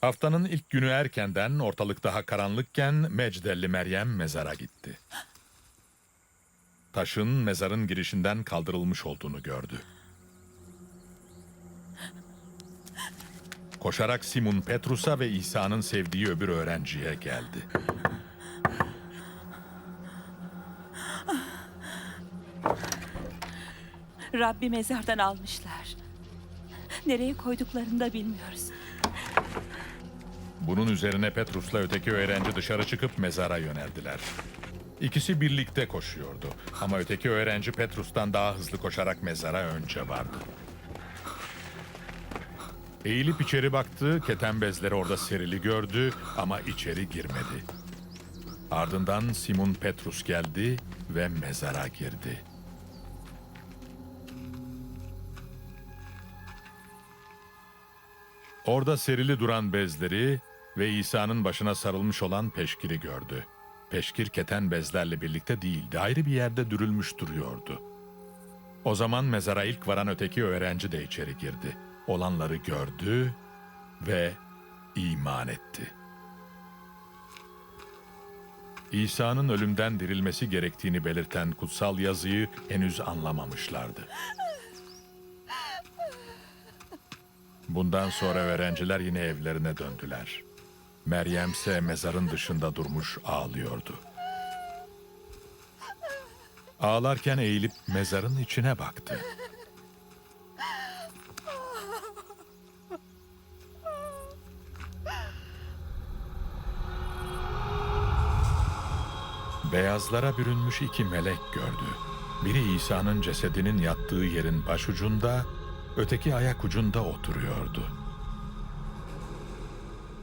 Haftanın ilk günü erkenden ortalık daha karanlıkken Mecdelli Meryem mezara gitti. Taşın mezarın girişinden kaldırılmış olduğunu gördü. Koşarak Simon Petrus'a ve İsa'nın sevdiği öbür öğrenciye geldi. Rabbi mezardan almışlar. Nereye koyduklarını da bilmiyoruz. Bunun üzerine Petrus'la öteki öğrenci dışarı çıkıp mezara yöneldiler. İkisi birlikte koşuyordu ama öteki öğrenci Petrus'tan daha hızlı koşarak mezara önce vardı. Eğilip içeri baktı, keten bezleri orada serili gördü ama içeri girmedi. Ardından Simon Petrus geldi ve mezara girdi. Orada serili duran bezleri ve İsa'nın başına sarılmış olan peşkiri gördü. Peşkir keten bezlerle birlikte değildi, ayrı bir yerde dürülmüş duruyordu. O zaman mezara ilk varan öteki öğrenci de içeri girdi. Olanları gördü ve iman etti. İsa'nın ölümden dirilmesi gerektiğini belirten kutsal yazıyı henüz anlamamışlardı. Bundan sonra öğrenciler yine evlerine döndüler. Meryem ise mezarın dışında durmuş ağlıyordu. Ağlarken eğilip mezarın içine baktı. Beyazlara bürünmüş iki melek gördü. Biri İsa'nın cesedinin yattığı yerin başucunda, öteki ayak ucunda oturuyordu.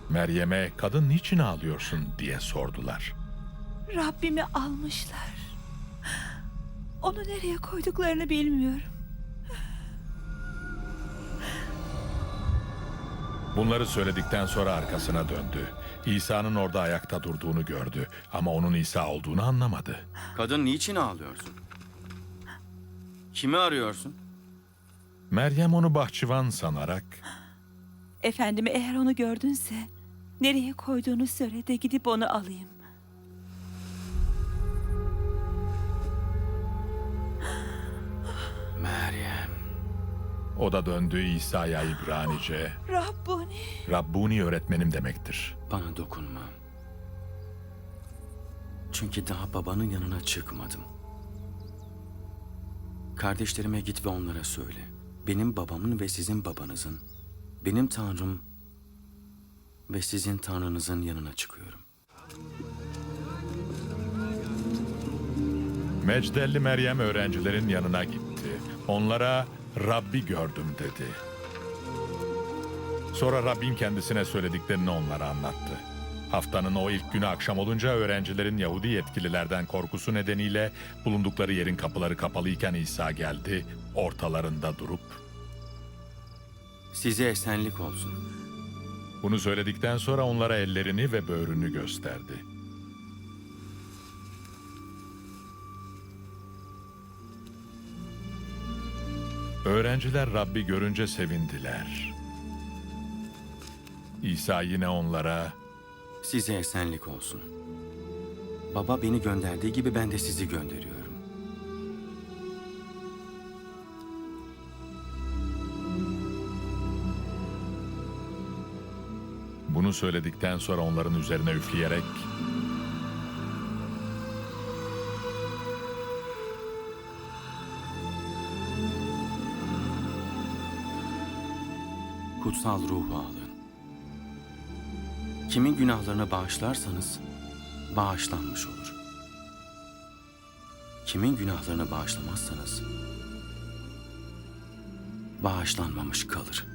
Meryem'e kadın niçin ağlıyorsun diye sordular. Rabbimi almışlar. Onu nereye koyduklarını bilmiyorum. Bunları söyledikten sonra arkasına döndü. İsa'nın orada ayakta durduğunu gördü ama onun İsa olduğunu anlamadı. Kadın niçin ağlıyorsun? Kimi arıyorsun? Meryem onu bahçıvan sanarak Efendimi eğer onu gördünse nereye koyduğunu söyle de gidip onu alayım. Meryem. o da döndü İsa'ya İbranice. Rabbuni. Rabbuni öğretmenim demektir. Bana dokunma. Çünkü daha babanın yanına çıkmadım. Kardeşlerime git ve onlara söyle. Benim babamın ve sizin babanızın, benim tanrım ve sizin tanrınızın yanına çıkıyorum. Mecdelli Meryem öğrencilerin yanına gitti. Onlara Rabbi gördüm dedi. Sonra Rabbin kendisine söylediklerini onlara anlattı. Haftanın o ilk günü akşam olunca öğrencilerin Yahudi yetkililerden korkusu nedeniyle bulundukları yerin kapıları kapalıyken İsa geldi, ortalarında durup Size esenlik olsun. Bunu söyledikten sonra onlara ellerini ve böğrünü gösterdi. Öğrenciler Rabbi görünce sevindiler. İsa yine onlara Size esenlik olsun. Baba beni gönderdiği gibi ben de sizi gönderiyorum. Bunu söyledikten sonra onların üzerine üfleyerek kutsal ruhu alın. Kimin günahlarını bağışlarsanız bağışlanmış olur. Kimin günahlarını bağışlamazsanız bağışlanmamış kalır.